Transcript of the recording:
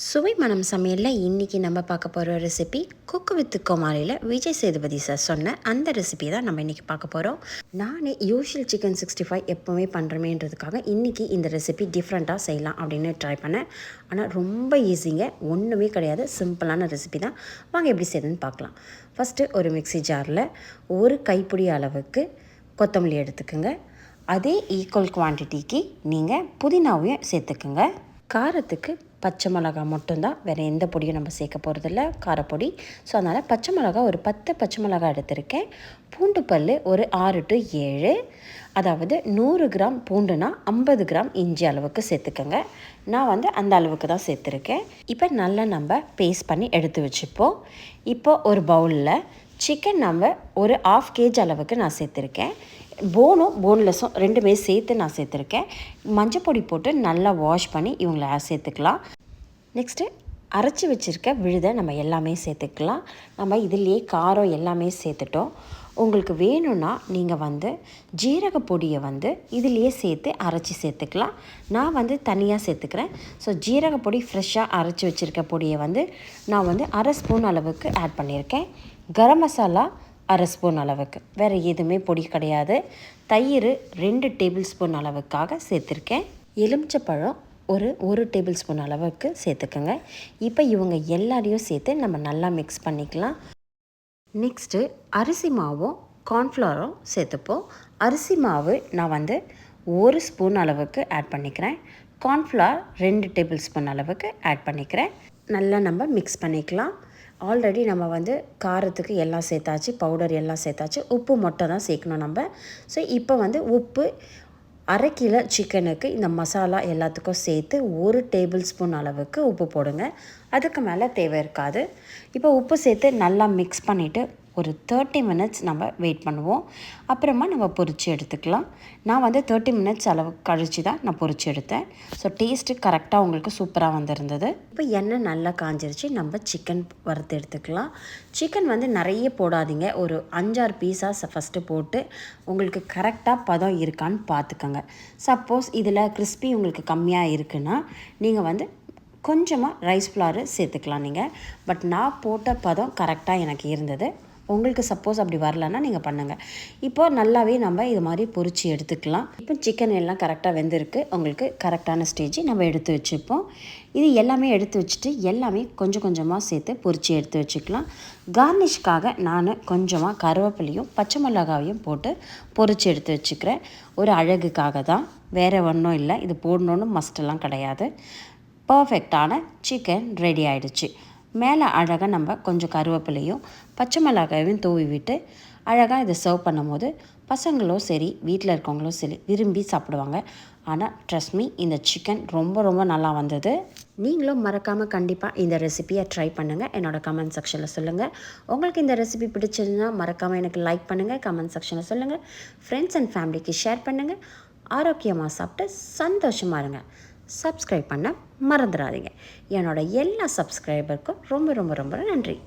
சுவை மனம் சமையலில் இன்றைக்கி நம்ம பார்க்க போகிற ரெசிபி குக்கு வித்து கோமாளியில் விஜய் சேதுபதி சார் சொன்ன அந்த ரெசிபி தான் நம்ம இன்றைக்கி பார்க்க போகிறோம் நானே யூஷுவல் சிக்கன் சிக்ஸ்டி ஃபைவ் எப்போவுமே பண்ணுறமேன்றதுக்காக இன்றைக்கி இந்த ரெசிபி டிஃப்ரெண்ட்டாக செய்யலாம் அப்படின்னு ட்ரை பண்ணேன். ஆனால் ரொம்ப ஈஸிங்க ஒன்றுமே கிடையாது. சிம்பிளான ரெசிபி தான். வாங்க எப்படி செய்யுதுன்னு பார்க்கலாம். ஃபஸ்ட்டு ஒரு மிக்சி ஜாரில் ஒரு கைப்பிடி அளவுக்கு கொத்தமல்லி எடுத்துக்கோங்க. அதே ஈக்குவல் குவான்டிட்டிக்கு நீங்கள் புதினாவையும் சேர்த்துக்குங்க. காரத்துக்கு பச்சை மிளகா மட்டும்தான் வேறு எந்த பொடியும் நம்ம சேர்க்க போகிறதில்ல காரப்பொடி. ஸோ அதனால் பச்சை மிளகா ஒரு பத்து பச்சை மிளகா எடுத்திருக்கேன். பூண்டு பல் ஒரு ஆறு டு ஏழு. அதாவது நூறு கிராம் பூண்டுனா ஐம்பது கிராம் இஞ்சி அளவுக்கு சேர்த்துக்கோங்க. நான் வந்து அந்த அளவுக்கு தான் சேர்த்துருக்கேன். இப்போ நல்லா நம்ம பேஸ்ட் பண்ணி எடுத்து வச்சுப்போம். இப்போ ஒரு பவுலில் சிக்கன் நம்ம ஒரு ஆஃப் கேஜ் அளவுக்கு நான் சேர்த்துருக்கேன். போனும் போன்லெஸ்ஸும் ரெண்டுமே சேர்த்து நான் சேர்த்துருக்கேன். மஞ்சள் பொடி போட்டு நல்லா வாஷ் பண்ணி இவங்கள சேர்த்துக்கலாம். நெக்ஸ்ட்டு அரைச்சி வச்சுருக்க விழுதை நம்ம எல்லாமே சேர்த்துக்கலாம். நம்ம இதிலேயே காரம் எல்லாமே சேர்த்துட்டோம். உங்களுக்கு வேணும்னா நீங்கள் வந்து ஜீரக பொடியை வந்து இதிலேயே சேர்த்து அரைச்சி சேர்த்துக்கலாம். நான் வந்து தனியாக சேர்த்துக்கிறேன். ஸோ ஜீரக பொடி ஃப்ரெஷ்ஷாக அரைச்சி வச்சுருக்க பொடியை வந்து நான் வந்து அரை ஸ்பூன் அளவுக்கு ஆட் பண்ணியிருக்கேன். கரம் மசாலா அரை ஸ்பூன் அளவுக்கு. வேறு எதுவுமே பொடி கிடையாது. தயிர் ரெண்டு டேபிள் ஸ்பூன் அளவுக்காக சேர்த்துருக்கேன். எலுமிச்சப்பழம் ஒரு ஒரு டேபிள் ஸ்பூன் அளவுக்கு சேர்த்துக்கோங்க. இப்போ இவங்க எல்லாரையும் சேர்த்து நம்ம நல்லா மிக்ஸ் பண்ணிக்கலாம். நெக்ஸ்ட்டு அரிசி மாவும் கார்ன்ஃப்ளவரும் சேர்த்துப்போம். அரிசி மாவு நான் வந்து ஒரு ஸ்பூன் அளவுக்கு ஆட் பண்ணிக்கிறேன். கார்ன்ஃப்ளவர் ரெண்டு டேபிள் ஸ்பூன் அளவுக்கு ஆட் பண்ணிக்கிறேன். நல்லா நம்ம மிக்ஸ் பண்ணிக்கலாம். ஆல்ரெடி நம்ம வந்து காரத்துக்கு எல்லாம் சேர்த்தாச்சு பவுடர் எல்லாம் சேர்த்தாச்சு உப்பு மட்டும் தான் சேர்க்கணும் நம்ம. ஸோ இப்போ வந்து உப்பு அரை கிலோ சிக்கனுக்கு இந்த மசாலா எல்லாத்துக்கும் சேர்த்து ஒரு டேபிள் ஸ்பூன் அளவுக்கு உப்பு போடுங்க. அதுக்கு மேலே தேவை இருக்காது. இப்போ உப்பு சேர்த்து நல்லா மிக்ஸ் பண்ணிவிட்டு ஒரு தேர்ட்டி மினிட்ஸ் நம்ம வெயிட் பண்ணுவோம். அப்புறமா நம்ம பொரித்து எடுத்துக்கலாம். நான் வந்து தேர்ட்டி மினிட்ஸ் அளவு கழித்து தான் நான் பொரித்து எடுத்தேன். ஸோ டேஸ்ட்டு கரெக்டாக உங்களுக்கு சூப்பராக வந்திருந்தது. இப்போ எண்ணெய் நல்லா காஞ்சிருச்சு. நம்ம சிக்கன் வறுத்து எடுத்துக்கலாம். சிக்கன் வந்து நிறைய போடாதீங்க. ஒரு அஞ்சாறு பீஸாக ஃபஸ்ட்டு போட்டு உங்களுக்கு கரெக்டாக பதம் இருக்கான்னு பார்த்துக்கோங்க. சப்போஸ் இதில் கிறிஸ்பி உங்களுக்கு கம்மியாக இருக்குன்னா நீங்கள் வந்து கொஞ்சமாக ரைஸ் ஃப்ளாரு சேர்த்துக்கலாம் நீங்கள் பட் நான் போட்ட பதம் கரெக்டாக எனக்கு இருந்தது. உங்களுக்கு சப்போஸ் அப்படி வரலன்னா நீங்கள் பண்ணுங்கள் இப்போ நல்லாவே நம்ம இது மாதிரி பொரித்து எடுத்துக்கலாம். இப்போ சிக்கன் எல்லாம் கரெக்டாக வெந்திருக்கு. உங்களுக்கு கரெக்டான ஸ்டேஜ் நம்ம எடுத்து வச்சுப்போம். இது எல்லாமே எடுத்து வச்சுட்டு எல்லாமே கொஞ்சம் கொஞ்சமாக சேர்த்து பொரித்து எடுத்து வச்சுக்கலாம். கார்னிஷ்காக நான் கொஞ்சமாக கருவேப்பிலையும் பச்சை மிளகாவையும் போட்டு பொரித்து எடுத்து வச்சுக்கிறேன். ஒரு அழகுக்காக தான். வேறு ஒன்றும் இல்லை. இது போடணுன்னு மஸ்டெல்லாம் கிடையாது. பர்ஃபெக்டான சிக்கன் ரெடி ஆகிடுச்சு மேலே அழகாக நம்ம கொஞ்சம் கருவேப்பிலையும் பச்சை மிளகாயும் தூவி விட்டு அழகாக இதை சர்வ் பண்ணும்போது பசங்களும் சரி வீட்டில் இருக்கவங்களும் சரி விரும்பி சாப்பிடுவாங்க. ஆனால் ட்ரஸ்ட் இந்த சிக்கன் ரொம்ப ரொம்ப நல்லா வந்தது. நீங்களும் மறக்காமல் கண்டிப்பாக இந்த ரெசிபியை ட்ரை பண்ணுங்கள் என்னோடய கமெண்ட் செக்ஷனில் சொல்லுங்கள் உங்களுக்கு இந்த ரெசிபி பிடிச்சதுன்னா மறக்காமல் எனக்கு லைக் பண்ணுங்கள் கமெண்ட் செக்ஷனில் சொல்லுங்கள் ஃப்ரெண்ட்ஸ் அண்ட் ஃபேமிலிக்கு ஷேர் பண்ணுங்கள் ஆரோக்கியமாக சாப்பிட்டு சந்தோஷமாக இருங்க. சப்ஸ்கிரைப் பண்ண மறந்துடாதீங்க. என்னோடய எல்லா சப்ஸ்கிரைபருக்கும் ரொம்ப ரொம்ப ரொம்ப நன்றி.